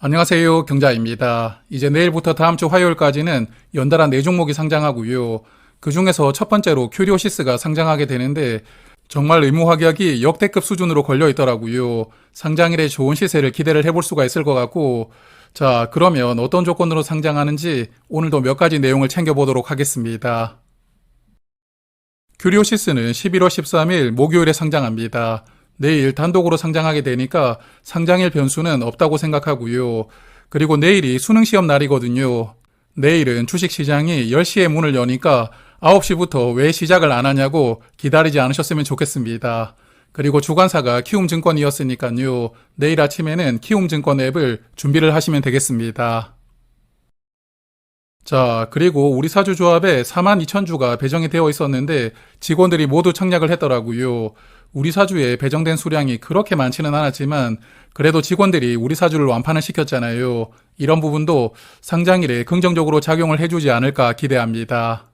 안녕하세요. 경자입니다. 이제 내일부터 다음 주 화요일까지는 연달아 네 종목이 상장하고요. 그 중에서 첫 번째로 큐리오시스가 상장하게 되는데 정말 의무 확약이 역대급 수준으로 걸려 있더라고요. 상장일에 좋은 시세를 기대를 해볼 수가 있을 것 같고 자, 그러면 어떤 조건으로 상장하는지 오늘도 몇 가지 내용을 챙겨보도록 하겠습니다. 큐리오시스는 11월 13일 목요일에 상장합니다. 내일 단독으로 상장하게 되니까 상장일 변수는 없다고 생각하고요. 그리고 내일이 수능 시험 날이거든요. 내일은 주식시장이 10시에 문을 여니까 9시부터 왜 시작을 안 하냐고 기다리지 않으셨으면 좋겠습니다. 그리고 주관사가 키움증권이었으니까요. 내일 아침에는 키움증권 앱을 준비를 하시면 되겠습니다. 자, 그리고 우리 사주조합에 42,000주가 배정이 되어 있었는데 직원들이 모두 청약을 했더라고요. 우리 사주에 배정된 수량이 그렇게 많지는 않았지만 그래도 직원들이 우리 사주를 완판을 시켰잖아요. 이런 부분도 상장일에 긍정적으로 작용을 해주지 않을까 기대합니다.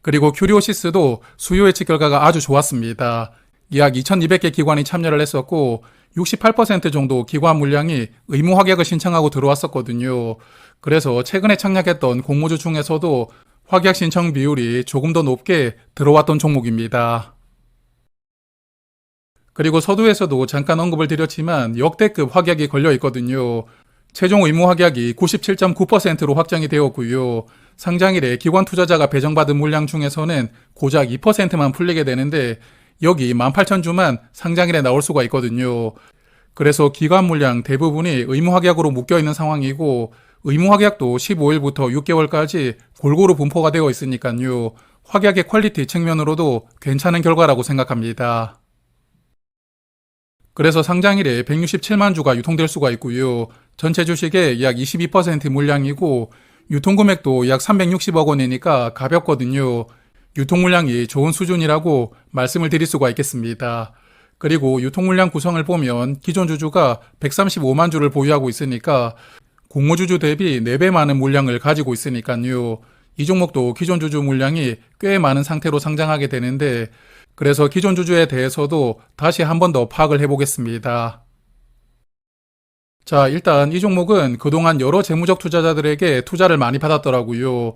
그리고 큐리오시스도 수요 예측 결과가 아주 좋았습니다. 약 2200개 기관이 참여를 했었고 68% 정도 기관 물량이 의무 확약을 신청하고 들어왔었거든요. 그래서 최근에 청약했던 공모주 중에서도 확약 신청 비율이 조금 더 높게 들어왔던 종목입니다. 그리고 서두에서도 잠깐 언급을 드렸지만 역대급 확약이 걸려 있거든요. 최종 의무 확약이 97.9%로 확정이 되었고요. 상장일에 기관 투자자가 배정받은 물량 중에서는 고작 2%만 풀리게 되는데 여기 18,000주만 상장일에 나올 수가 있거든요. 그래서 기관 물량 대부분이 의무 확약으로 묶여 있는 상황이고 의무 확약도 15일부터 6개월까지 골고루 분포가 되어 있으니까요. 확약의 퀄리티 측면으로도 괜찮은 결과라고 생각합니다. 그래서 상장일에 167만 주가 유통될 수가 있고요. 전체 주식의 약 22% 물량이고 유통 금액도 약 360억 원이니까 가볍거든요. 유통 물량이 좋은 수준이라고 말씀을 드릴 수가 있겠습니다. 그리고 유통 물량 구성을 보면 기존 주주가 135만 주를 보유하고 있으니까 공모주주 대비 4배 많은 물량을 가지고 있으니까요. 이 종목도 기존 주주 물량이 꽤 많은 상태로 상장하게 되는데 그래서 기존 주주에 대해서도 다시 한 번 더 파악을 해보겠습니다. 자, 일단 이 종목은 그동안 여러 재무적 투자자들에게 투자를 많이 받았더라고요.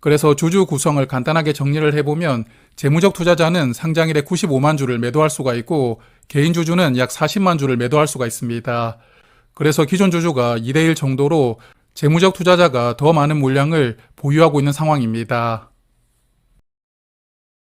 그래서 주주 구성을 간단하게 정리를 해보면 재무적 투자자는 상장일에 95만 주를 매도할 수가 있고 개인 주주는 약 40만 주를 매도할 수가 있습니다. 그래서 기존 주주가 2대1 정도로 재무적 투자자가 더 많은 물량을 보유하고 있는 상황입니다.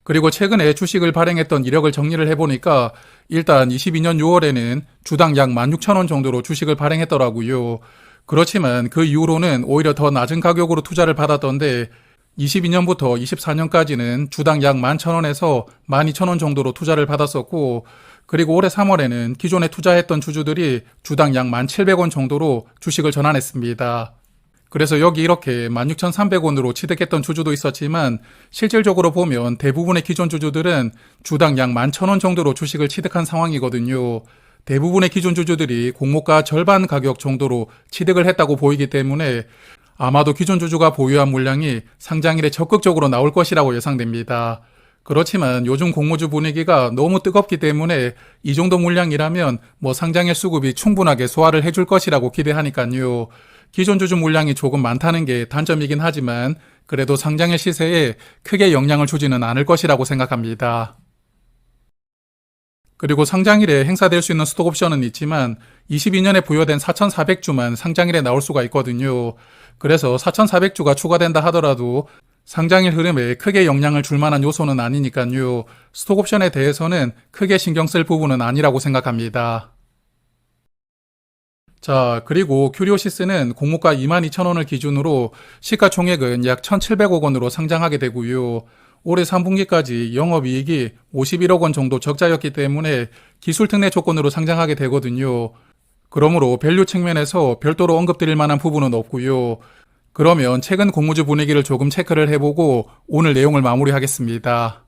그리고 최근에 주식을 발행했던 이력을 정리를 해보니까 일단 22년 6월에는 주당 약 16,000원 정도로 주식을 발행했더라고요. 그렇지만 그 이후로는 오히려 더 낮은 가격으로 투자를 받았던데 22년부터 24년까지는 주당 약 11,000원에서 12,000원 정도로 투자를 받았었고 그리고 올해 3월에는 기존에 투자했던 주주들이 주당 약 1,700원 정도로 주식을 전환했습니다. 그래서 여기 이렇게 16,300원으로 취득했던 주주도 있었지만 실질적으로 보면 대부분의 기존 주주들은 주당 약 11,000원 정도로 주식을 취득한 상황이거든요. 대부분의 기존 주주들이 공모가 절반 가격 정도로 취득을 했다고 보이기 때문에 아마도 기존 주주가 보유한 물량이 상장일에 적극적으로 나올 것이라고 예상됩니다. 그렇지만 요즘 공모주 분위기가 너무 뜨겁기 때문에 이 정도 물량이라면 뭐 상장일 수급이 충분하게 소화를 해줄 것이라고 기대하니까요. 기존 주주 물량이 조금 많다는 게 단점이긴 하지만 그래도 상장의 시세에 크게 영향을 주지는 않을 것이라고 생각합니다. 그리고 상장일에 행사될 수 있는 스톡옵션은 있지만 22년에 부여된 4,400주만 상장일에 나올 수가 있거든요. 그래서 4,400주가 추가된다 하더라도 상장일 흐름에 크게 영향을 줄 만한 요소는 아니니까요. 스톡옵션에 대해서는 크게 신경 쓸 부분은 아니라고 생각합니다. 자, 그리고 큐리오시스는 공모가 22,000원을 기준으로 시가총액은 약 1,700억 원으로 상장하게 되고요. 올해 3분기까지 영업이익이 51억 원 정도 적자였기 때문에 기술특례 조건으로 상장하게 되거든요. 그러므로 밸류 측면에서 별도로 언급드릴 만한 부분은 없고요. 그러면 최근 공모주 분위기를 조금 체크를 해보고 오늘 내용을 마무리하겠습니다.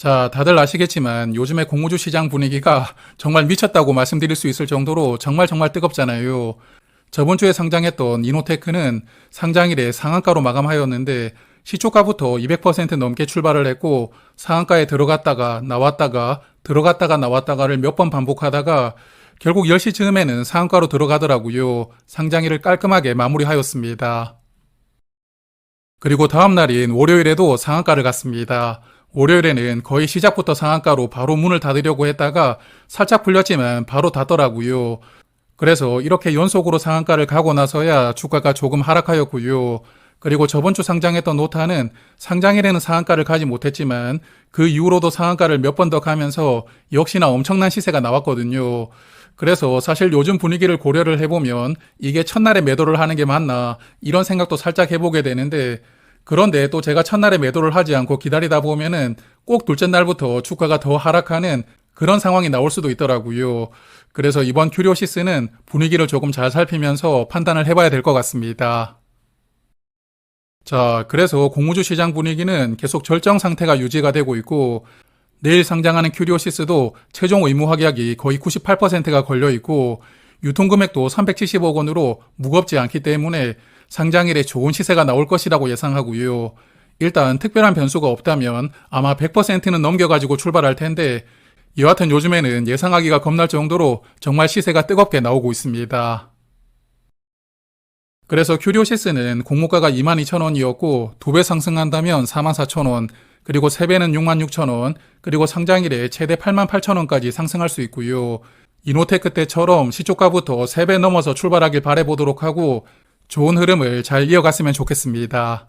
자, 다들 아시겠지만 요즘에 공모주 시장 분위기가 정말 미쳤다고 말씀드릴 수 있을 정도로 정말 정말 뜨겁잖아요. 저번 주에 상장했던 이노테크는 상장일에 상한가로 마감하였는데 시초가부터 200% 넘게 출발을 했고 상한가에 들어갔다가 나왔다가 들어갔다가 나왔다가를 몇 번 반복하다가 결국 10시 즈음에는 상한가로 들어가더라고요. 상장일을 깔끔하게 마무리하였습니다. 그리고 다음 날인 월요일에도 상한가를 갔습니다. 월요일에는 거의 시작부터 상한가로 바로 문을 닫으려고 했다가 살짝 풀렸지만 바로 닫더라고요. 그래서 이렇게 연속으로 상한가를 가고 나서야 주가가 조금 하락하였고요. 그리고 저번 주 상장했던 노타는 상장일에는 상한가를 가지 못했지만 그 이후로도 상한가를 몇 번 더 가면서 역시나 엄청난 시세가 나왔거든요. 그래서 사실 요즘 분위기를 고려를 해보면 이게 첫날에 매도를 하는 게 맞나 이런 생각도 살짝 해보게 되는데 그런데 또 제가 첫날에 매도를 하지 않고 기다리다 보면은 꼭 둘째 날부터 주가가 더 하락하는 그런 상황이 나올 수도 있더라고요. 그래서 이번 큐리오시스는 분위기를 조금 잘 살피면서 판단을 해봐야 될 것 같습니다. 자, 그래서 공무주 시장 분위기는 계속 절정 상태가 유지가 되고 있고 내일 상장하는 큐리오시스도 최종 의무 확약이 거의 98%가 걸려 있고 유통금액도 370억 원으로 무겁지 않기 때문에 상장일에 좋은 시세가 나올 것이라고 예상하고요. 일단 특별한 변수가 없다면 아마 100%는 넘겨가지고 출발할 텐데 여하튼 요즘에는 예상하기가 겁날 정도로 정말 시세가 뜨겁게 나오고 있습니다. 그래서 큐리오시스는 공모가가 22,000원이었고 두배 상승한다면 44,000원, 그리고 3배는 66,000원, 그리고 상장일에 최대 88,000원까지 상승할 수 있고요. 이노테크 때처럼 시초가부터 3배 넘어서 출발하길 바래보도록 하고 좋은 흐름을 잘 이어갔으면 좋겠습니다.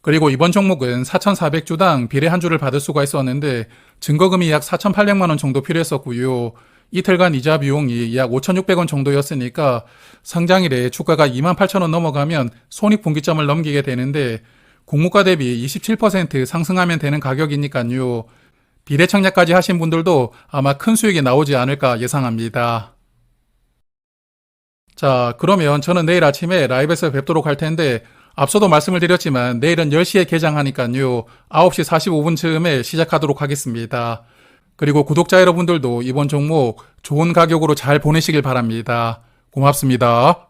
그리고 이번 종목은 4,400주당 비례 한 주를 받을 수가 있었는데 증거금이 약 4,800만 원 정도 필요했었고요. 이틀간 이자 비용이 약 5,600원 정도였으니까 상장일에 주가가 28,000원 넘어가면 손익분기점을 넘기게 되는데 공모가 대비 27% 상승하면 되는 가격이니까요. 비례 청약까지 하신 분들도 아마 큰 수익이 나오지 않을까 예상합니다. 자, 그러면 저는 내일 아침에 라이브에서 뵙도록 할 텐데 앞서도 말씀을 드렸지만 내일은 10시에 개장하니까요. 9시 45분쯤에 시작하도록 하겠습니다. 그리고 구독자 여러분들도 이번 종목 좋은 가격으로 잘 보내시길 바랍니다. 고맙습니다.